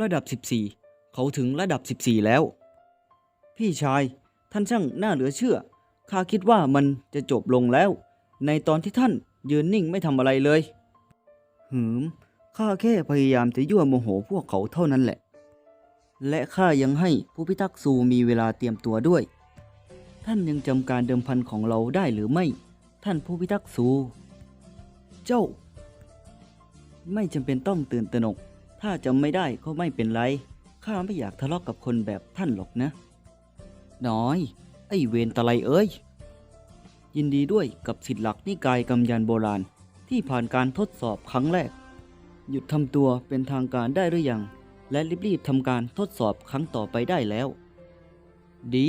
ระดับ 14 เขาถึงระดับ 14 แล้ว พี่ชาย ท่านช่างน่าเหลือเชื่อ ข้าคิดว่ามันจะจบลงแล้ว ในตอนที่ท่านยืนนิ่งไม่ทำอะไรเลย หืม ข้าแค่พยายามจะยั่วโมโหพวกเขาเท่านั้นแหละ และข้ายังให้ผู้พิทักษ์ซูมีเวลาเตรียมตัวด้วย ท่านยังจำการเดิมพันของเราได้หรือไม่ ท่านผู้พิทักษ์ซู เจ้า ไม่จำเป็นต้องตื่นตระหนก ถ้าจำไม่ได้ก็ไม่เป็นไร ข้าไม่อยากทะเลาะกกับคนแบบท่านหรอกนะ น้อย ไอ้เวนตะไลเอ้ย ยินดีด้วยกับสิทธิหลักนิกายกำยันโบราณที่ผ่านการทดสอบครั้งแรก หยุดทำตัวเป็นทางการได้หรือยัง และรีบๆทำการทดสอบครั้งต่อไปได้แล้ว ดี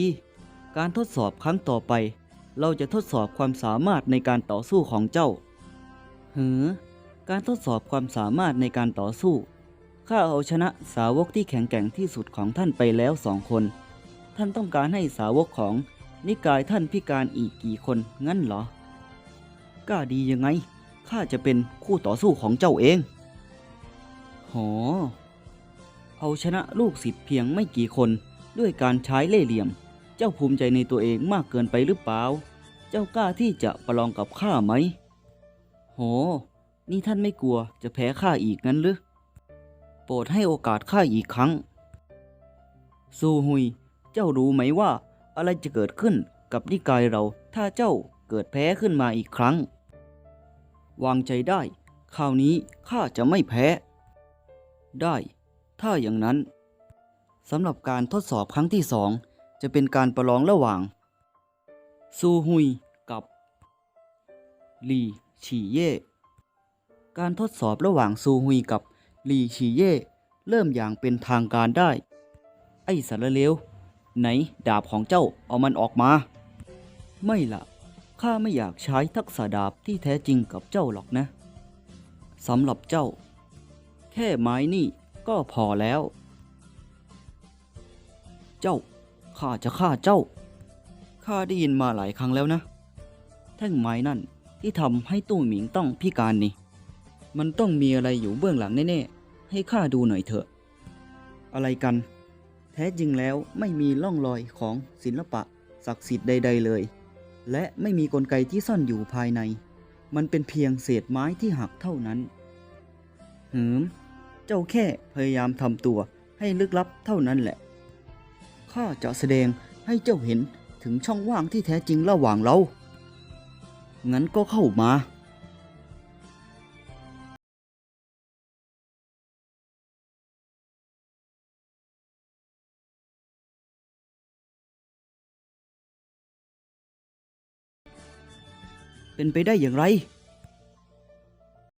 การทดสอบครั้งต่อไป เราจะทดสอบความสามารถในการต่อสู้ของเจ้าเหือการทดสอบความสามารถในการต่อสู้ ข้าเอาชนะสาวกที่แข็งแกร่งที่สุดของท่านไปแล้วสองคน ท่านต้องการให้สาวกของนิกายท่านพิการอีกกี่คนงั้นเหรอกล้าดียังไง ข้าจะเป็นคู่ต่อสู้ของเจ้าเองโหเอาชนะลูกศิษย์เพียงไม่กี่คนด้วยการใช้เล่ห์เหลี่ยม เจ้าภูมิใจในตัวเองมากเกินไปหรือเปล่า เจ้ากล้าที่จะประลองกับข้าไหมโห นี่ท่านไม่กลัวจะแพ้ข้าอีกงั้นหรือ โปรดให้โอกาสข้าอีกครั้ง ซูฮุย เจ้ารู้ไหมว่า อะไรจะเกิดขึ้นกับนิกายเรา ถ้าเจ้าเกิดแพ้ขึ้นมาอีกครั้ง วางใจได้ คราวนี้ข้าจะไม่แพ้ ได้ ถ้าอย่างนั้นสำหรับการทดสอบครั้งที่สองจะเป็นการประลองระหว่าง ซูฮุยกับลีฉีเย่การทดสอบระหว่างซูฮุยกับ ลีฉีเย่เริ่มอย่างเป็นทางการได้ ไอ้สารเลว ไหนดาบของเจ้าเอามันออกมา ไม่ละข้าไม่อยากใช้ทักษะดาบที่แท้จริงกับเจ้าหรอกนะสำหรับเจ้า แค่ไม้นี่ก็พอแล้ว เจ้าข้าจะฆ่าเจ้าข้าได้ยินมาหลายครั้งแล้วนะ แท่งไม้นั่นที่ทำให้ตู้หมิงต้องพิการนี่ มันต้องมีอะไรอยู่เบื้องหลังแน่ๆ ให้ข้าดูหน่อยเถอะ อะไรกัน แท้จริงแล้วไม่มีร่องรอยของศิลปะศักดิ์สิทธิ์ใด ๆเลย และไม่มีกลไกที่ซ่อนอยู่ภายใน มันเป็นเพียงเศษไม้ที่หักเท่านั้นหืม เจ้าแค่พยายามทำตัวให้ลึกลับเท่านั้นแหละ ข้าจะแสดงให้เจ้าเห็นถึงช่องว่างที่แท้จริงระหว่างเรา งั้นก็เข้ามา เป็นไปได้อย่างไร